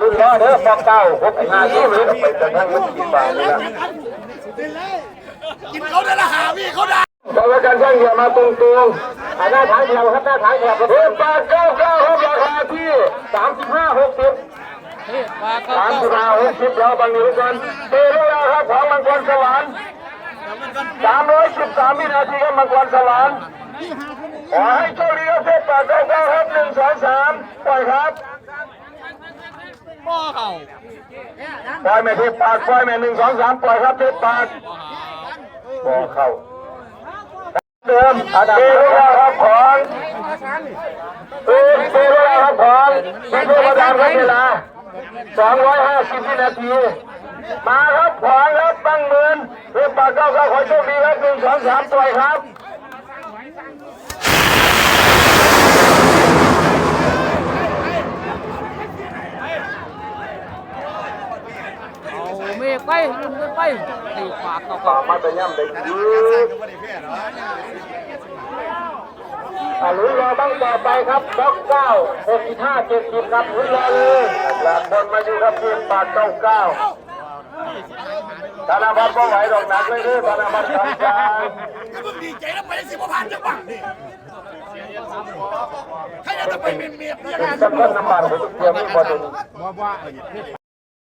รุ่นล้อเด้อปอกเก้าหกห้ายี่สิบไปจนทั้งมันกินบาทเลยนะกินเขาได้ละหาพี่เขาได้เพราะว่าการช่างเหยียบมาตรงๆหน้าทางเหยียบครับหน้าทางเหยียบเพิ่มบาเก้าเก้าครับราคาที่สามสิบห้าหกสิบสามสิบห้าหกสิบแล้วบางทีทุกคนเตะเวลาครับของมังกรสวรรค์สามร้อยสิบสามวินาทีครับมังกรสวรรค์ขอให้โชคดีครับเทพบาเก้าเก้าครับหนึ่งสองสามปล่อยครับ ปล่อยแม่เทพปากปล่อยแม่หนึ่งสองสามปล่อยครับเทพปากบ่เข้าเดิมเตะเวลครับของเตะเตะเวลครับของที่เทพประธานครับเวลาสองร้อยห้าสิบวินาทีมาครับขวางครับตั้งหมื่นเรือปากเก้าเก้าขอโชคดีครับหนึ่งสองสามปล่อยครับ อาเมฆไปลุนกันไปตีปลาเก้าต่อเก้ามาเป็นย่ำเด็กดีอ่าลุ้นรอบ้างต่อไปครับบล็อกเก้าหกสิบห้าเจ็ดสิบครับลุ้นรอเลยหลักบนมาอยู่ครับเพียงปากเก้าเก้าธนาบัตรก็ไหวดอกหนักเลยเด้อธนาบัตรกลางกลางถ้ามึงดีใจแล้วไปสิบผ่านจังหวัดนี่ใครจะไปเป็นเมียๆเป็นจำนวนน้ำมันผมเตรียมไว้พอดี